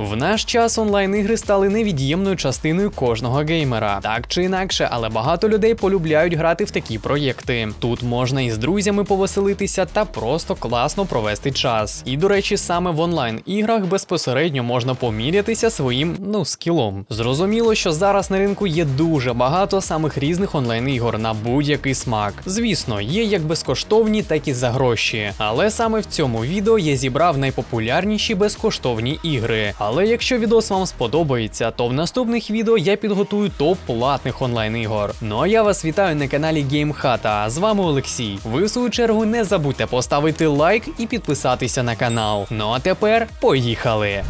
В наш час онлайн-ігри стали невід'ємною частиною кожного геймера. Так чи інакше, але багато людей полюбляють грати в такі проєкти. Тут можна і з друзями повеселитися та просто класно провести час. І до речі, саме в онлайн-іграх безпосередньо можна помірятися своїм ну скілом. Зрозуміло, що зараз на ринку є дуже багато самих різних онлайн-ігор на будь-який смак. Звісно, є як безкоштовні, так і за гроші. Але саме в цьому відео я зібрав найпопулярніші безкоштовні ігри. Але якщо відос вам сподобається, то в наступних відео я підготую топ платних онлайн-ігор. Ну а я вас вітаю на каналі GameHata, з вами Олексій. Ви в свою чергу не забудьте поставити лайк і підписатися на канал. Ну а тепер поїхали!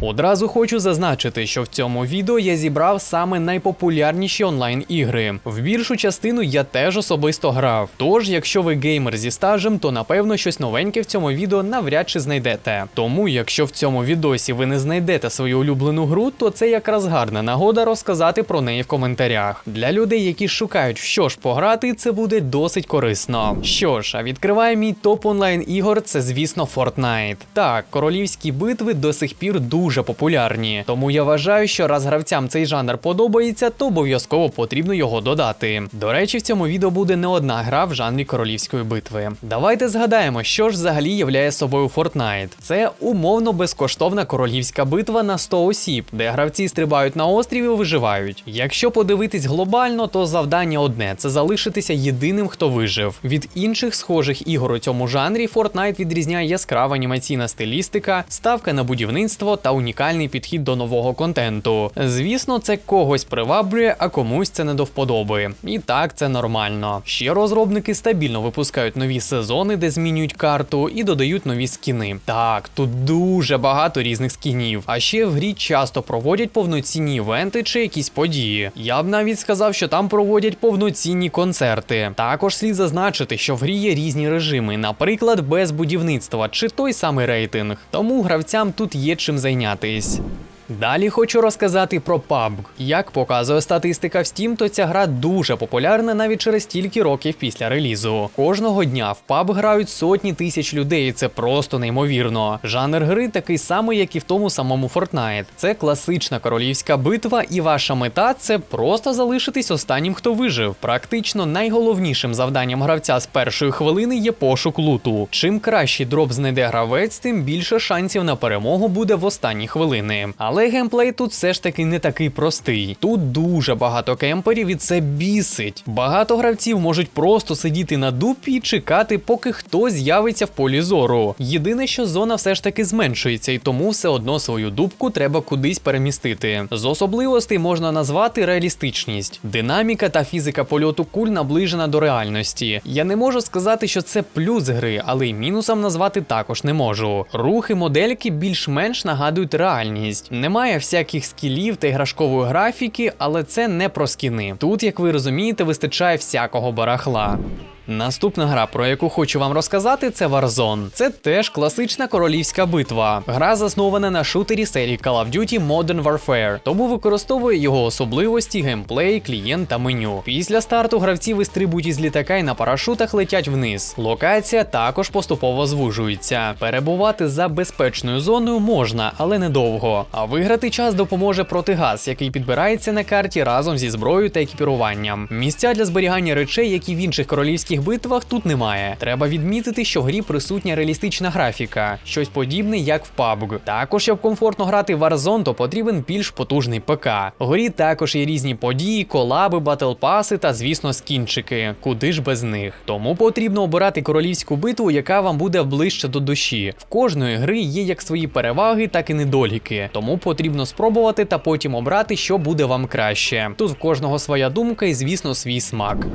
Одразу хочу зазначити, що в цьому відео я зібрав саме найпопулярніші онлайн-ігри. В більшу частину я теж особисто грав. Тож, якщо ви геймер зі стажем, то напевно щось новеньке в цьому відео навряд чи знайдете. Тому, якщо в цьому відосі ви не знайдете свою улюблену гру, то це якраз гарна нагода розказати про неї в коментарях. Для людей, які шукають, що ж пограти, це буде досить корисно. Що ж, а відкриває мій топ онлайн ігор, це звісно Fortnite. Так, королівські битви до сих пір дуже популярні. Тому я вважаю, що раз гравцям цей жанр подобається, то обов'язково потрібно його додати. До речі, в цьому відео буде не одна гра в жанрі королівської битви. Давайте згадаємо, що ж взагалі являє собою Fortnite. Це умовно безкоштовна королівська битва на 100 осіб, де гравці стрибають на острів і виживають. Якщо подивитись глобально, то завдання одне це залишитися єдиним, хто вижив. Від інших схожих ігор у цьому жанрі Fortnite відрізняє яскрава анімаційна стилістика, ставка на будівництво та унікальний підхід до нового контенту. Звісно, це когось приваблює, а комусь це не до вподоби. І так це нормально. Ще розробники стабільно випускають нові сезони, де змінюють карту і додають нові скіни. Так, тут дуже багато різних скінів. А ще в грі часто проводять повноцінні івенти чи якісь події. Я б навіть сказав, що там проводять повноцінні концерти. Також слід зазначити, що в грі є різні режими, наприклад, без будівництва чи той самий рейтинг. Тому гравцям тут є чим зайнятись. Далі хочу розказати про PUBG. Як показує статистика в Steam, то ця гра дуже популярна навіть через стільки років після релізу. Кожного дня в PUBG грають сотні тисяч людей, і це просто неймовірно. Жанр гри такий самий, як і в тому самому Fortnite. Це класична королівська битва, і ваша мета це просто залишитись останнім, хто вижив. Практично найголовнішим завданням гравця з першої хвилини є пошук луту. Чим кращий дроп знайде гравець, тим більше шансів на перемогу буде в останні хвилини. Але геймплей тут все ж таки не такий простий. Тут дуже багато кемперів і це бісить. Багато гравців можуть просто сидіти на дупі і чекати, поки хтось з'явиться в полі зору. Єдине, що зона все ж таки зменшується, і тому все одно свою дубку треба кудись перемістити. З особливостей можна назвати реалістичність. Динаміка та фізика польоту куль наближена до реальності. Я не можу сказати, що це плюс гри, але й мінусом назвати також не можу. Рухи модельки більш-менш нагадують реальність. Немає всяких скілів та іграшкової графіки, але це не про скіни. Тут, як ви розумієте, вистачає всякого барахла. Наступна гра, про яку хочу вам розказати, це Warzone. Це теж класична королівська битва. Гра заснована на шутері серії Call of Duty Modern Warfare, тому використовує його особливості, геймплей, клієнт та меню. Після старту гравці вистрибують із літака і на парашутах летять вниз. Локація також поступово звужується. Перебувати за безпечною зоною можна, але недовго. А виграти час допоможе протигаз, який підбирається на карті разом зі зброєю та екіпіруванням. Місця для зберігання речей, які в інших королівських битвах тут немає. Треба відмітити, що в грі присутня реалістична графіка, щось подібне, як в PUBG. Також, щоб комфортно грати в Warzone, то потрібен більш потужний ПК. В грі також є різні події, колаби, батлпаси та, звісно, скінчики. Куди ж без них? Тому потрібно обирати королівську битву, яка вам буде ближче до душі. В кожної гри є як свої переваги, так і недоліки. Тому потрібно спробувати та потім обрати, що буде вам краще. Тут в кожного своя думка і, звісно, свій смак.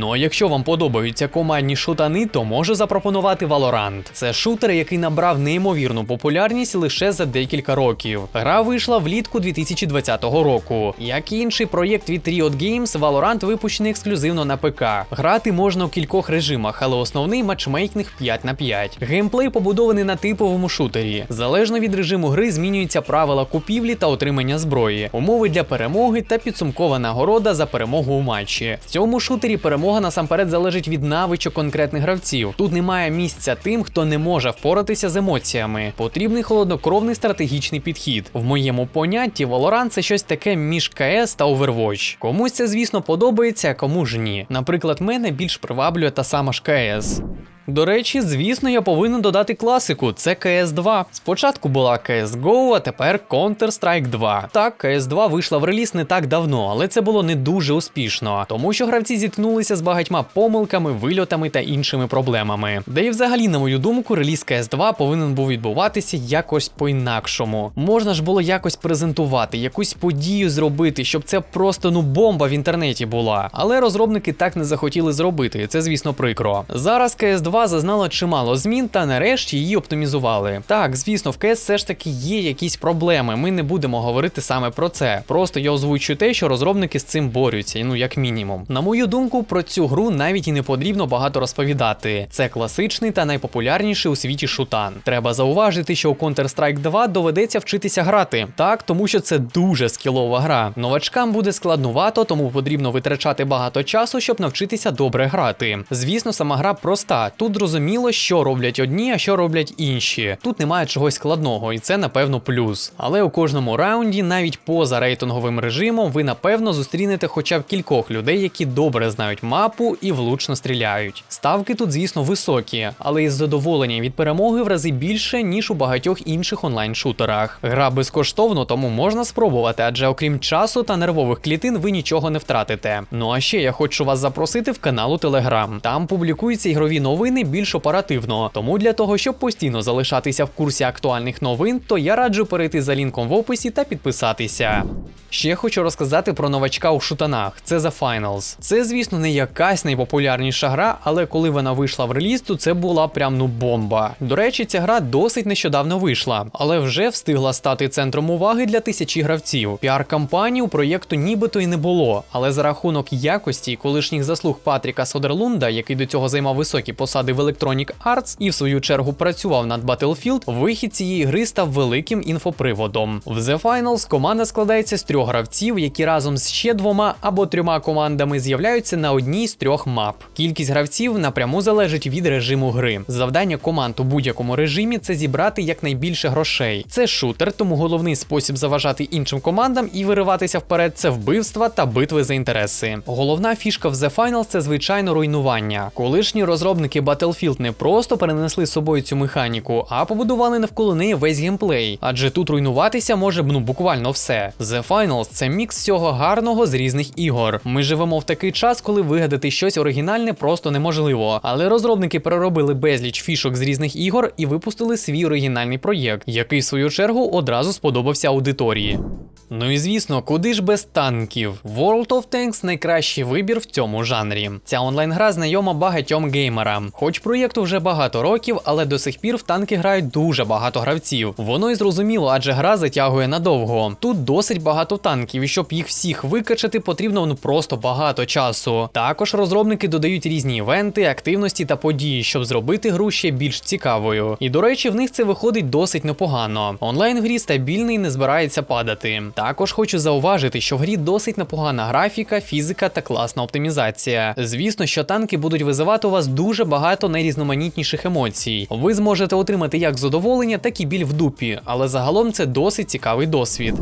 Ну а якщо вам подобаються командні шутани, то можу запропонувати Valorant. Це шутер, який набрав неймовірну популярність лише за декілька років. Гра вийшла влітку 2020 року. Як і інший проєкт від Riot Games, Valorant випущений ексклюзивно на ПК. Грати можна у кількох режимах, але основний матчмейкінг 5 на 5. Геймплей побудований на типовому шутері. Залежно від режиму гри змінюються правила купівлі та отримання зброї, умови для перемоги та підсумкова нагорода за перемогу у матчі. В цьому шутері перемога перемога насамперед залежить від навичок конкретних гравців. Тут немає місця тим, хто не може впоратися з емоціями. Потрібний холоднокровний стратегічний підхід. В моєму понятті Valorant – це щось таке між КС та Overwatch. Комусь це, звісно, подобається, а кому ж ні. Наприклад, мене більш приваблює та сама ж КС. До речі, звісно, я повинен додати класику. Це cs 2 Спочатку була CSGO, а тепер Counter-Strike 2. Так, cs 2 вийшла в реліз не так давно, але це було не дуже успішно, тому що гравці зіткнулися з багатьма помилками, вильотами та іншими проблемами. Де і взагалі, на мою думку, реліз cs 2 повинен був відбуватися якось по-інакшому. Можна ж було якось презентувати, якусь подію зробити, щоб це просто ну бомба в інтернеті була. Але розробники так не захотіли зробити. Це, звісно, прикро. Зараз cs 2 зазнала чимало змін та нарешті її оптимізували. Так, звісно, в CS все ж таки є якісь проблеми. Ми не будемо говорити саме про це. Просто я озвучую те, що розробники з цим борються, ну як мінімум. На мою думку, про цю гру навіть і не потрібно багато розповідати. Це класичний та найпопулярніший у світі шутан. Треба зауважити, що у Counter-Strike 2 доведеться вчитися грати. Так, тому що це дуже скілова гра. Новачкам буде складнувато, тому потрібно витрачати багато часу, щоб навчитися добре грати. Звісно, сама гра проста. Тут зрозуміло, що роблять одні, а що роблять інші. Тут немає чогось складного, і це напевно плюс. Але у кожному раунді, навіть поза рейтинговим режимом, ви напевно зустрінете хоча б кількох людей, які добре знають мапу і влучно стріляють. Ставки тут, звісно, високі, але із задоволенням від перемоги в рази більше, ніж у багатьох інших онлайн-шутерах. Гра безкоштовно, тому можна спробувати, адже окрім часу та нервових клітин, ви нічого не втратите. Ну а ще я хочу вас запросити в канал у Telegram. Там публікуються ігрові новини більш оперативно. Тому для того, щоб постійно залишатися в курсі актуальних новин, то я раджу перейти за лінком в описі та підписатися. Ще хочу розказати про новачка у шутанах. Це The Finals. Це, звісно, не якась найпопулярніша гра, але коли вона вийшла в реліз, то це була прям ну бомба. До речі, ця гра досить нещодавно вийшла, але вже встигла стати центром уваги для тисячі гравців. Піар-кампанії у проєкту нібито й не було, але за рахунок якості колишніх заслуг Патріка Содерлунда, який до цього займав високі посади в Electronic Arts і в свою чергу працював над Battlefield, вихід цієї гри став великим інфоприводом. В The Finals команда складається з трьох гравців, які разом з ще двома або трьома командами з'являються на одній з трьох мап. Кількість гравців напряму залежить від режиму гри. Завдання команд у будь-якому режимі це зібрати якнайбільше грошей. Це шутер, тому головний спосіб заважати іншим командам і вириватися вперед це вбивства та битви за інтереси. Головна фішка в The Finals це звичайно руйнування. Колишні розробники Battlefield не просто перенесли з собою цю механіку, а побудували навколо неї весь геймплей. Адже тут руйнуватися може ну буквально все. The Finals це мікс всього гарного з різних ігор. Ми живемо в такий час, коли вигадати щось оригінальне просто неможливо. Але розробники переробили безліч фішок з різних ігор і випустили свій оригінальний проєкт, який в свою чергу одразу сподобався аудиторії. Ну і звісно, куди ж без танків? World of Tanks найкращий вибір в цьому жанрі. Ця онлайн-гра знайома багатьом геймерам. Хоч проєкту вже багато років, але до сих пір в танки грають дуже багато гравців. Воно й зрозуміло, адже гра затягує надовго. Тут досить багато танків, і щоб їх всіх викачати, потрібно ну просто багато часу. Також розробники додають різні івенти, активності та події, щоб зробити гру ще більш цікавою. І до речі, в них це виходить досить непогано. Онлайн грі стабільний не збирається падати. Також хочу зауважити, що в грі досить непогана графіка, фізика та класна оптимізація. Звісно, що танки будуть визивати у вас дуже багато найрізноманітніших емоцій. Ви зможете отримати як задоволення, так і біль в дупі, але загалом це досить цікавий досвід.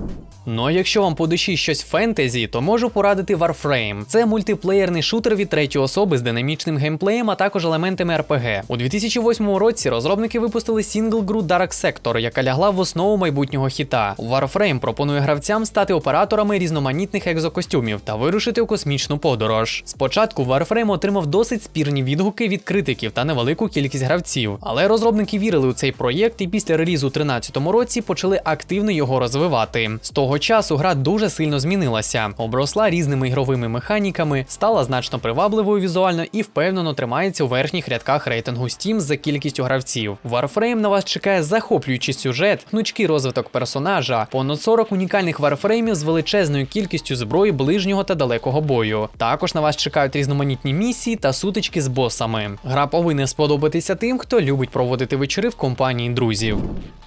Ну а якщо вам по душі щось фентезі, то можу порадити Warframe. Це мультиплеєрний шутер від третьої особи з динамічним геймплеєм, а також елементами RPG. У 2008 році розробники випустили сінгл-гру Dark Sector, яка лягла в основу майбутнього хіта. Warframe пропонує гравцям стати операторами різноманітних екзокостюмів та вирушити у космічну подорож. Спочатку Warframe отримав досить спірні відгуки від критиків та невелику кількість гравців, але розробники вірили у цей проєкт і після релізу у 2013 році почали активно його розвивати. З того часу гра дуже сильно змінилася, обросла різними ігровими механіками, стала значно привабливою візуально і впевнено тримається у верхніх рядках рейтингу Steam за кількістю гравців. Warframe на вас чекає захоплюючий сюжет, гнучкий розвиток персонажа, понад 40 унікальних варфреймів з величезною кількістю зброї ближнього та далекого бою. Також на вас чекають різноманітні місії та сутички з босами. Гра повинна сподобатися тим, хто любить проводити вечори в компанії друзів.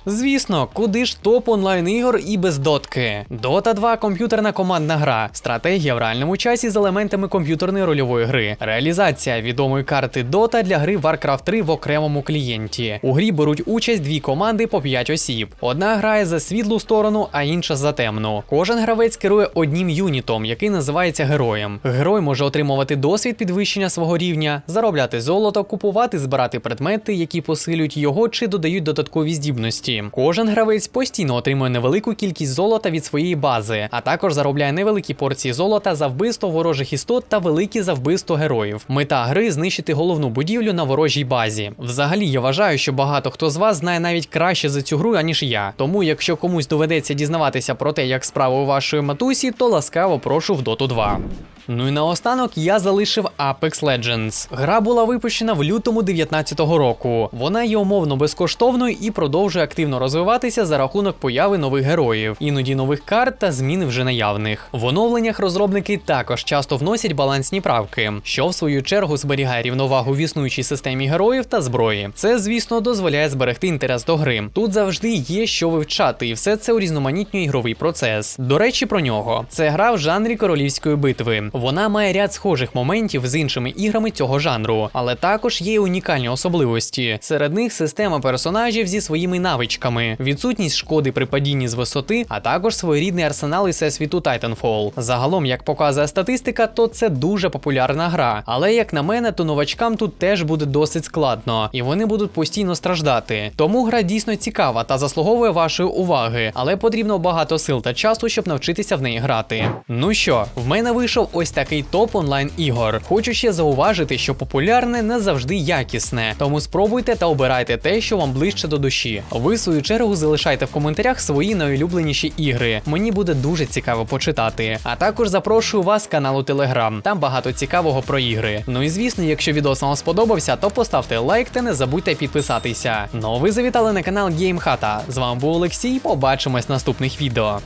Звісно, куди ж топ онлайн ігор і без дотки. Dota 2 комп'ютерна командна гра, стратегія в реальному часі з елементами комп'ютерної рольової гри, реалізація відомої карти Dota для гри Warcraft 3 в окремому клієнті. У грі беруть участь дві команди по 5 осіб. Одна грає за світлу сторону, а інша за темну. Кожен гравець керує одним юнітом, який називається героєм. Герой може отримувати досвід підвищення свого рівня, заробляти золото, купувати, збирати предмети, які посилюють його чи додають додаткові здібності. Кожен гравець постійно отримує невелику кількість золота від своєї бази, а також заробляє невеликі порції золота за вбивство ворожих істот та великі за вбивство героїв. Мета гри знищити головну будівлю на ворожій базі. Взагалі, я вважаю, що багато хто з вас знає навіть краще за цю гру, аніж я. Тому, якщо комусь доведеться дізнаватися про те, як справи у вашої матусі, то ласкаво прошу в Доту 2. Ну і наостанок я залишив Apex Legends. Гра була випущена в лютому 19-го року. Вона є умовно безкоштовною і продовжує активно розвиватися за рахунок появи нових героїв, іноді нових карт та змін вже наявних. В оновленнях розробники також часто вносять балансні правки, що в свою чергу зберігає рівновагу в існуючій системі героїв та зброї. Це, звісно, дозволяє зберегти інтерес до гри. Тут завжди є що вивчати, і все це урізноманітнює ігровий процес. До речі, про нього це гра в жанрі королівської битви. Вона має ряд схожих моментів з іншими іграми цього жанру, але також є унікальні особливості. Серед них система персонажів зі своїми навичками, відсутність шкоди при падінні з висоти, а також своєрідний арсенал із всесвіту Titanfall. Загалом, як показує статистика, то це дуже популярна гра. Але як на мене, то новачкам тут теж буде досить складно, і вони будуть постійно страждати. Тому гра дійсно цікава та заслуговує вашої уваги, але потрібно багато сил та часу, щоб навчитися в неї грати. Ну що, в мене вийшов ось такий топ онлайн ігор. Хочу ще зауважити, що популярне не завжди якісне, тому спробуйте та обирайте те, що вам ближче до душі. Ви в свою чергу залишайте в коментарях свої найулюбленіші ігри. Мені буде дуже цікаво почитати. А також запрошую вас каналу Telegram. Там багато цікавого про ігри. Ну і звісно, якщо відео вам сподобався, то поставте лайк та не забудьте підписатися. Ну а ви завітали на канал GameHata. З вами був Олексій. Побачимось в наступних відео.